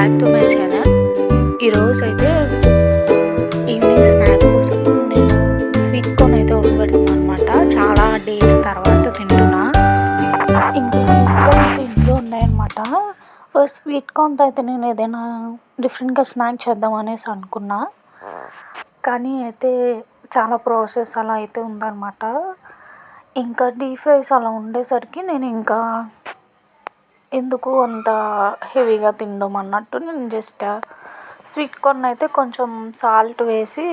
Back to my channel ఈరోజు అయితే evening snack కోసం నేను స్వీట్ కార్న్ అయితే ఉడకబెడుతున్నాను అనమాట చాలా డేస్ తర్వాత తింటున్నా. ఇంకా స్వీట్ కార్న్ ఇంట్లో ఉన్నాయన్నమాట. ఫస్ట్ స్వీట్ కార్న్తో అయితే నేను ఏదైనా డిఫరెంట్గా స్నాక్ చేద్దాం అనేసి అనుకున్నా. కానీ అయితే చాలా ప్రాసెస్ అలా అయితే ఉందన్నమాట. ఇంకా డీప్ ఫ్రైస్ అలా ఉండేసరికి నేను ఇంకా ఎందుకు అంత హెవీగా తినడం అన్నట్టు నేను జస్ట్ స్వీట్ కార్న్ అయితే కొంచెం సాల్ట్ వేసి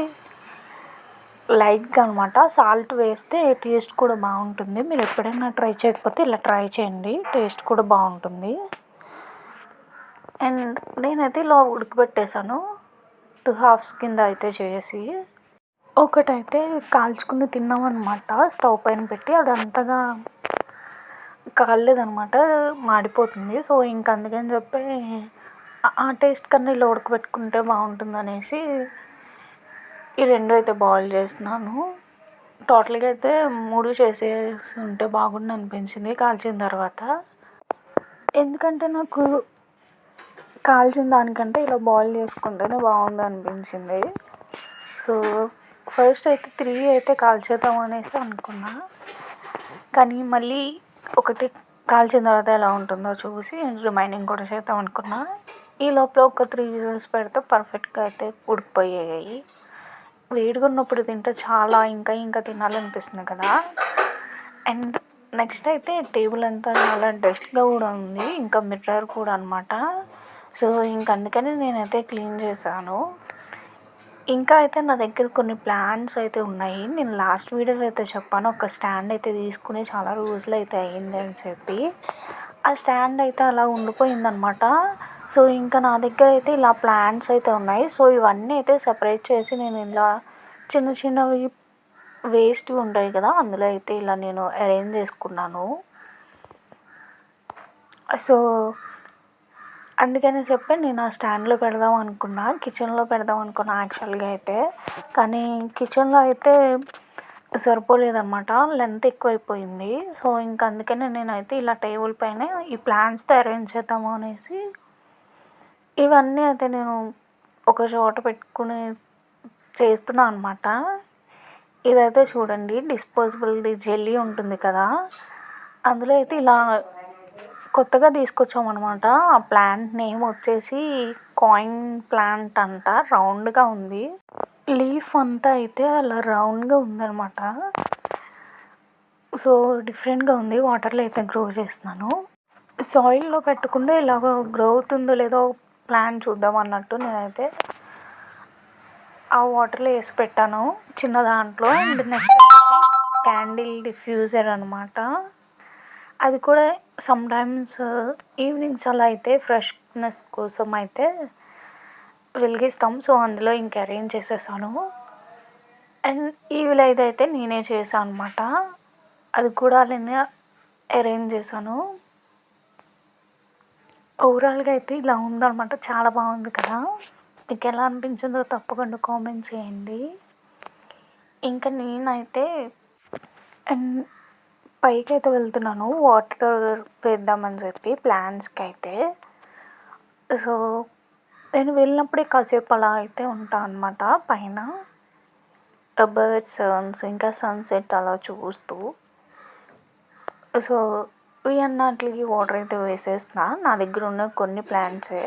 లైట్గా అనమాట సాల్ట్ వేస్తే టేస్ట్ కూడా బాగుంటుంది. మీరు ఎప్పుడైనా ట్రై చేయకపోతే ఇలా ట్రై చేయండి. టేస్ట్ కూడా బాగుంటుంది. అండ్ నేనైతే ఇలా ఉడకబెట్టేశాను. టూ హాఫ్స్ కింద అయితే చేసి. ఒకటైతే కాల్చుకుని తిన్నామన్నమాట. స్టవ్ పైన పెట్టి అది అంతగా కాలేదనమాట మాడిపోతుంది. సో ఇంక అందుకని చెప్పి ఆ టేస్ట్ కన్నా ఇలా ఉడకబెట్టుకుంటే బాగుంటుంది అనేసి ఈ రెండు అయితే బాయిల్ చేస్తున్నాను. టోటల్గా అయితే మూడు చేసేసి ఉంటే బాగుండు అనిపించింది కాల్చిన తర్వాత. ఎందుకంటే నాకు కాల్చిన దానికంటే ఇలా బాయిల్ చేసుకుంటేనే బాగుంది అనిపించింది. సో ఫస్ట్ అయితే త్రీ అయితే కాల్చేద్దాం అనేసి అనుకున్నా. కానీ మళ్ళీ ఒకటి కాల్చిన తర్వాత ఎలా ఉంటుందో చూసి రిమైనింగ్ కూడా చేద్దాం అనుకున్నా. ఈ లోపల ఒక త్రీ విజిల్స్ పెడితే పర్ఫెక్ట్గా అయితే ఉడికిపోయాయి. వేడిగా ఉన్నప్పుడు తింటే చాలా ఇంకా ఇంకా తినాలనిపిస్తుంది కదా. అండ్ నెక్స్ట్ అయితే టేబుల్ అంతా చాలా డస్ట్గా కూడా ఉంది. ఇంకా మిర్రర్ కూడా అనమాట సో ఇంక అందుకని నేనైతే క్లీన్ చేశాను. ఇంకా అయితే నా దగ్గర కొన్ని ప్లాన్స్ అయితే ఉన్నాయి. నేను లాస్ట్ వీడియోలో అయితే చెప్పాను. ఒక స్టాండ్ అయితే తీసుకుని చాలా రోజులు అయితే అయ్యింది అని చెప్పి. ఆ స్టాండ్ అయితే అలా ఉండిపోయిందనమాట సో ఇంకా నా దగ్గర అయితే ఇలా ప్లాంట్స్ అయితే ఉన్నాయి. సో ఇవన్నీ అయితే సపరేట్ చేసి నేను ఇలా చిన్న చిన్నవి వేస్ట్ ఉంటాయి కదా అందులో అయితే ఇలా నేను అరేంజ్ చేసుకున్నాను. సో అందుకని చెప్పి నేను ఆ స్టాండ్లో పెడదాం అనుకున్నా. కిచెన్లో పెడదాం అనుకున్నా యాక్చువల్గా అయితే. కానీ కిచెన్లో అయితే సరిపోలేదన్నమాట. లెంత్ ఎక్కువైపోయింది. సో ఇంక అందుకనే నేనైతే ఇలా టేబుల్ పైన ఈ ప్లాంట్స్తో అరేంజ్ చేద్దాము అనేసి ఇవన్నీ అయితే నేను ఒక చోట పెట్టుకుని చేస్తున్నా అనమాట ఇదైతే చూడండి డిస్పోజబుల్ది జెల్లీ ఉంటుంది కదా. అందులో అయితే ఇలా కొత్తగా తీసుకొచ్చామన్నమాట. ఆ ప్లాంట్ నేమ్ వచ్చేసి కాయిన్ ప్లాంట్ అంట రౌండ్గా ఉంది. లీఫ్ అంతా అయితే అలా రౌండ్గా ఉందన్నమాట. సో డిఫరెంట్గా ఉంది వాటర్లో అయితే గ్రో చేస్తున్నాను. సాయిల్లో పెట్టకుండా ఇలాగ గ్రో అవుతుందో లేదో ప్లాంట్ చూద్దాం అన్నట్టు నేనైతే ఆ వాటర్లో వేసి పెట్టాను. చిన్న దాంట్లో అండ్ నెక్స్ట్ క్యాండిల్ డిఫ్యూజర్ అనమాట అది కూడా సమ్ టైమ్స్ ఈవినింగ్స్ అలా అయితే ఫ్రెష్నెస్ కోసం అయితే వెలిగిస్తాం. సో అందులో ఇంక అరేంజ్ చేసేసాను. అండ్ ఈ విలేజ్ అయితే నేనే చేశాను అనమాట అది కూడా నేను అరేంజ్ చేశాను. ఓవరాల్గా అయితే ఇలా ఉందన్నమాట. చాలా బాగుంది కదా. మీకు ఎలా అనిపించిందో తప్పకుండా కామెంట్ చేయండి. ఇంకా నేనైతే అండ్ పైకి అయితే వెళ్తున్నాను. వాటర్ వేద్దామని చెప్పి ప్లాంట్స్కి అయితే సో నేను వెళ్ళినప్పుడే కాసేపు అలా అయితే ఉంటాను అనమాట పైన బర్డ్స్ సన్స్ ఇంకా సన్సెట్ అలా చూస్తూ. సో ఇవి అన్నట్లకి వాటర్ అయితే వేసేస్తున్నా. నా దగ్గర ఉన్న కొన్ని ప్లాంట్సే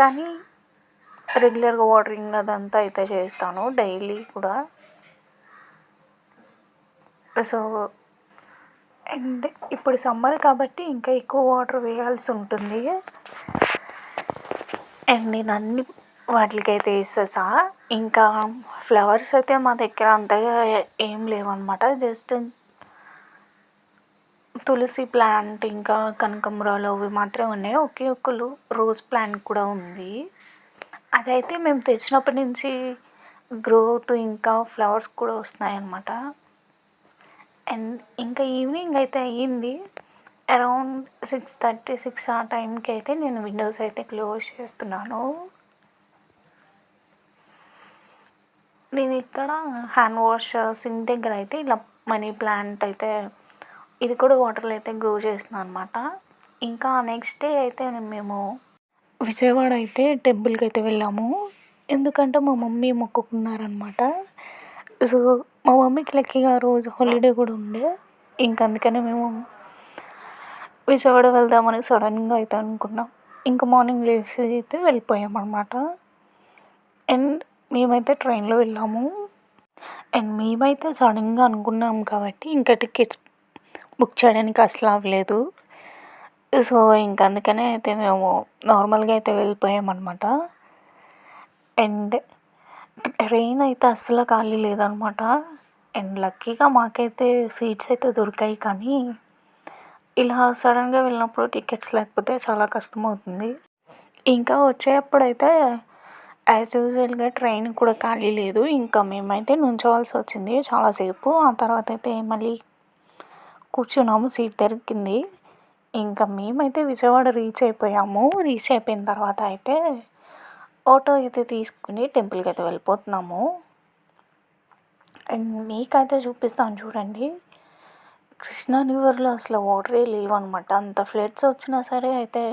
కానీ రెగ్యులర్గా వాటరింగ్ అదంతా అయితే చేస్తాను. డైలీ కూడా. సో అండ్ ఇప్పుడు సమ్మర్ కాబట్టి ఇంకా ఎక్కువ వాటర్ వేయాల్సి ఉంటుంది. అండ్ నేను అన్ని వాటికైతే వేసేసా. ఇంకా ఫ్లవర్స్ అయితే మా దగ్గర అంతగా ఏం లేవన్నమాట. జస్ట్ తులసి ప్లాంట్ ఇంకా కనకాంబరాలు అవి మాత్రమే ఉన్నాయి. ఒకే ఒక్కలు రోజ్ ప్లాంట్ కూడా ఉంది. అదైతే మేము తెచ్చినప్పటి నుంచి గ్రోత్ ఇంకా ఫ్లవర్స్ కూడా వస్తున్నాయి అన్నమాట అండ్ ఇంకా ఈవినింగ్ అయితే అయ్యింది. అరౌండ్ సిక్స్ థర్టీ సిక్స్ ఆ టైంకి అయితే నేను విండోస్ అయితే క్లోజ్ చేస్తున్నాను. నేను ఇక్కడ హ్యాండ్ వాష్ సింక్ దగ్గర అయితే ఇలా మనీ ప్లాంట్ అయితే ఇది కూడా వాటర్లో అయితే గ్రో చేస్తున్నాను అనమాట ఇంకా నెక్స్ట్ డే అయితే మేము విజయవాడ అయితే టెంపుల్కి అయితే వెళ్ళాము. ఎందుకంటే మా మమ్మీ మొక్కుకున్నారనమాట సో మా మమ్మీకి లక్కీగా ఆ రోజు హాలిడే కూడా ఉండే. ఇంక అందుకనే మేము విజయవాడ వెళ్దామని సడన్గా అయితే అనుకున్నాం. ఇంకా మార్నింగ్ లేచి అయితే వెళ్ళిపోయాం అనమాట అండ్ మేమైతే ట్రైన్లో వెళ్ళాము. అండ్ మేమైతే సడన్గా అనుకున్నాం కాబట్టి ఇంకా టికెట్స్ బుక్ చేయడానికి అసలు అవ్వలేదు. సో ఇంక అందుకనే అయితే మేము నార్మల్గా అయితే వెళ్ళిపోయాం అనమాట అండ్ ట్రైన్ అయితే అస్సలు ఖాళీ లేదనమాట. అండ్ లక్కీగా మాకైతే సీట్స్ అయితే దొరికాయి కానీ ఇలా సడన్గా వెళ్ళినప్పుడు టికెట్స్ లేకపోతే చాలా కష్టం అవుతుంది ఇంకా వచ్చేటప్పుడైతే యాజ్ యూజువల్గా ట్రైన్ కూడా ఖాళీ లేదు. ఇంకా మేమైతే నుంచోవాల్సి వచ్చింది చాలాసేపు. ఆ తర్వాత అయితే మళ్ళీ కూర్చున్నాము సీట్ దొరికింది. ఇంకా మేమైతే విజయవాడ రీచ్ అయిపోయాము. రీచ్ అయిపోయిన తర్వాత అయితే ఆటో అయితే తీసుకుని టెంపుల్కి అయితే వెళ్ళిపోతున్నాము. అండ్ మీకైతే చూపిస్తాను చూడండి. కృష్ణా రివర్లో అసలు వాటరే లేవన్నమాట. అంత ఫ్లడ్స్ వచ్చినా సరే అయితే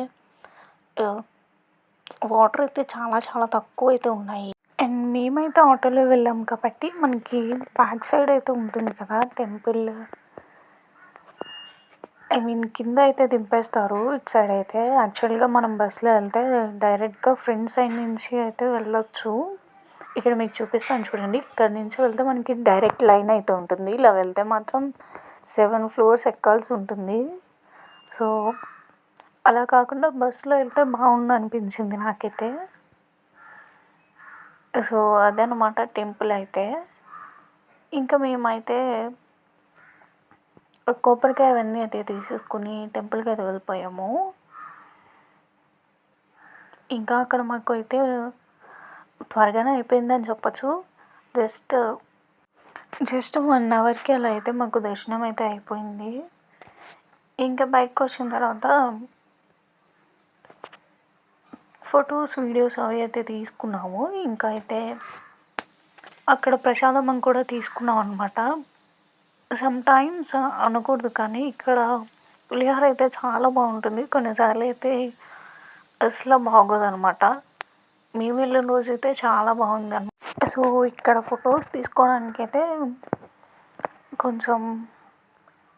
వాటర్ అయితే చాలా చాలా తక్కువ అయితే ఉన్నాయి. అండ్ మేమైతే ఆటోలో వెళ్ళాం కాబట్టి మనకి బ్యాక్ సైడ్ అయితే ఉంటుంది కదా టెంపుల్. ఐ మీన్ కింద అయితే దింపేస్తారు. ఇటు సైడ్ అయితే. యాక్చువల్గా మనం బస్సులో వెళ్తే డైరెక్ట్గా ఫ్రంట్ సైడ్ నుంచి అయితే వెళ్ళొచ్చు. ఇక్కడ మీకు చూపిస్తాను చూడండి. ఇక్కడ నుంచి వెళ్తే మనకి డైరెక్ట్ లైన్ అయితే ఉంటుంది. ఇలా వెళ్తే మాత్రం సెవెన్ ఫ్లోర్స్ ఎక్కాల్సి ఉంటుంది. సో అలా కాకుండా బస్సులో వెళ్తే బాగుండు అనిపించింది నాకైతే. సో అదనమాట టెంపుల్ అయితే. ఇంకా మేమైతే కొబ్బరికాయ అవన్నీ అయితే తీసేసుకుని టెంపుల్కి అయితే వెళ్ళిపోయాము. ఇంకా అక్కడ మాకు అయితే త్వరగానే అయిపోయిందని చెప్పచ్చు. జస్ట్ జస్ట్ వన్ అవర్కి అలా అయితే మాకు దర్శనం అయితే అయిపోయింది. ఇంకా బయటకు వచ్చిన తర్వాత ఫొటోస్ వీడియోస్ అవి అయితే తీసుకున్నాము. ఇంకా అయితే అక్కడ ప్రసాదం కూడా తీసుకున్నాం అనమాట సమ్ టైమ్స్ అనకూడదు కానీ ఇక్కడ పులిహోర అయితే చాలా బాగుంటుంది. కొన్నిసార్లు అయితే అసలు బాగోదు అనమాట మేము వెళ్ళిన రోజు అయితే చాలా బాగుంది అనమాట సో ఇక్కడ ఫొటోస్ తీసుకోవడానికి అయితే కొంచెం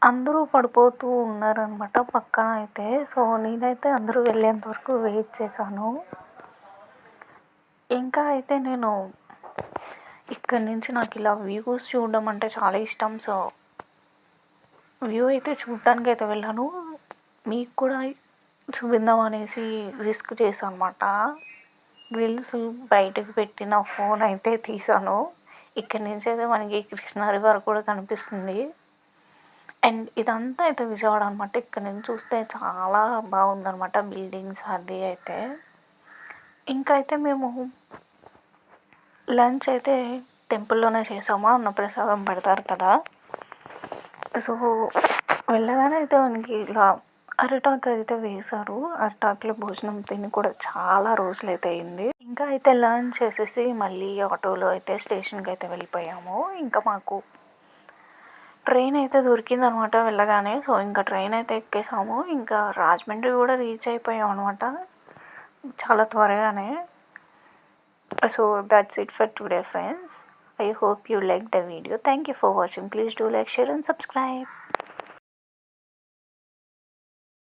అందరూ పడిపోతూ ఉన్నారనమాట పక్కన అయితే. సో నేనైతే అందరూ వెళ్ళేంత వరకు వెయిట్ చేశాను. ఇంకా అయితే నేను ఇక్కడ నుంచి నాకు ఇలా వ్యూస్ చూడడం అంటే చాలా ఇష్టం సో వ్యూ అయితే చూడటానికి అయితే వెళ్ళాను. మీకు కూడా చూపిద్దాం అనేసి రిస్క్ చేశాను అనమాట గ్రిల్స్ బయటకు పెట్టిన ఫోన్ అయితే తీసాను ఇక్కడ నుంచి అయితే మనకి కృష్ణా రివర్ కూడా కనిపిస్తుంది. అండ్ ఇదంతా అయితే విజయవాడ అనమాట ఇక్కడ నుంచి చూస్తే చాలా బాగుందనమాట బిల్డింగ్స్ అది అయితే. ఇంకా అయితే మేము లంచ్ అయితే టెంపుల్లోనే చేసాము? అన్నప్రసాదం పెడతారు కదా. సో వెళ్ళగానే అయితే మనకి ఇలా అరిటాకు అయితే వేశారు. అరిటాకులో భోజనం తిని కూడా చాలా రోజులు అయితే అయింది. ఇంకా అయితే లంచ్ చేసేసి మళ్ళీ ఆటోలో అయితే స్టేషన్కి అయితే వెళ్ళిపోయాము. ఇంకా మాకు ట్రైన్ అయితే దొరికిందనమాట వెళ్ళగానే. సో ఇంకా ట్రైన్ అయితే ఎక్కేసాము. ఇంకా రాజమండ్రి కూడా రీచ్ అయిపోయాం అనమాట చాలా త్వరగానే. So that's it for today friends. I hope you liked the video. Thank you for watching. Please do like share and subscribe